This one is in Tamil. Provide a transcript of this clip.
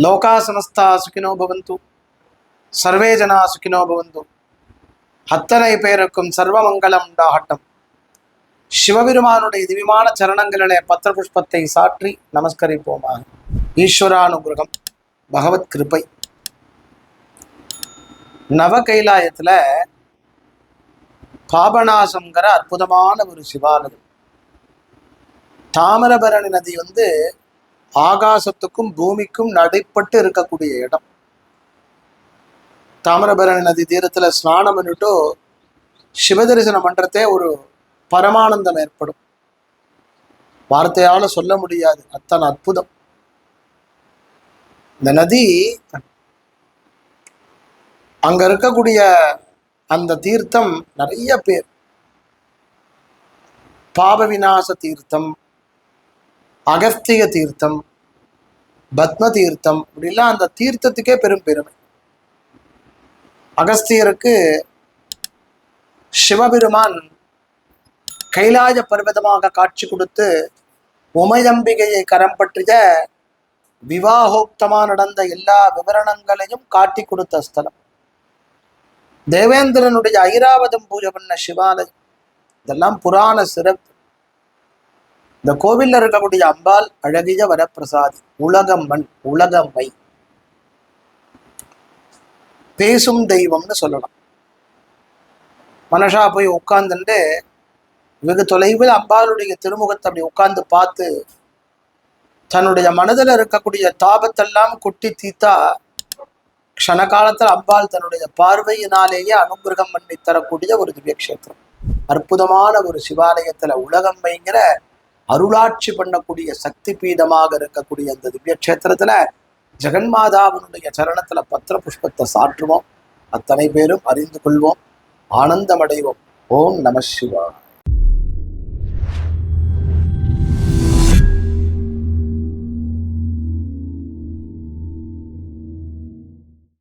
லோகா சமஸ்தா சுகினோ பவந்து சர்வே ஜனா சுகினோ பவந்து அத்தனை பேருக்கும் சர்வமங்கலம் உண்டாகட்டும் சிவபெருமானுடைய திவ்யமான சரணங்களிலே பத்திர புஷ்பத்தை சாற்றி நமஸ்கரிப்போமாக ஈஸ்வரானுகிரகம் பகவத் கிருபை நவ கைலாயத்தில் பாபநாசங்கிற அற்புதமான ஒரு சிவாலயம் தாமிரபரணி நதி வந்து ஆகாசத்துக்கும் பூமிக்கும் நடைப்பட்டு இருக்கக்கூடிய இடம். தாமிரபரணி நதி தீரத்துல ஸ்நானம் பண்ணிட்டு சிவதரிசனம் பண்றதே ஒரு பரமானந்தம் ஏற்படும். வார்த்தையால சொல்ல முடியாது. அத்தனை அற்புதம். இந்த நதி அங்க இருக்கக்கூடிய அந்த தீர்த்தம் நிறைய பேர். பாப விநாச தீர்த்தம் அகஸ்திய தீர்த்தம் பத்ம தீர்த்தம் இப்படிலாம் அந்த தீர்த்தத்துக்கே பெரும் பெருமை. அகஸ்தியருக்கு சிவபெருமான் கைலாய பர்வதமாக காட்சி கொடுத்து உமையம்பிகையை கரம் பற்றிய விவாகோக்தமாக நடந்த எல்லா விவரணங்களையும் காட்டி கொடுத்த ஸ்தலம். தேவேந்திரனுடைய ஐராவதம் பூஜை பண்ண சிவாலயம். இதெல்லாம் புராண சிறப்பு. இந்த கோவில்ல இருக்கக்கூடிய அம்பாள் அழகிய வரப்பிரசாதி உலகம் மண் உலகம்மை. பேசும் தெய்வம்னு சொல்லலாம். மனுஷா போய் உட்கார்ந்துட்டு வெகு தொலைவில் அம்பாளுடைய திருமுகத்தை அப்படி உட்கார்ந்து பார்த்து தன்னுடைய மனதில் இருக்கக்கூடிய தாபத்தெல்லாம் கொட்டி தீத்தா க்ஷண காலத்தில் அம்பாள் தன்னுடைய பார்வையினாலேயே அனுகிரகம் பண்ணி தரக்கூடிய ஒரு திவ்யக்ஷேத்திரம். அற்புதமான ஒரு சிவாலயத்துல உலகம்மைங்கிற அருளாட்சி பண்ணக்கூடிய சக்தி பீடமாக இருக்கக்கூடிய அந்த திவ்ய திவ்யக்ஷேத்திரத்துல ஜெகன்மாதாவினுடைய சரணத்துல பத்திர புஷ்பத்தை சாற்றுவோம். அத்தனை பேரும் அறிந்து கொள்வோம். ஆனந்தமடைவோம். ஓம் நம சிவாய்.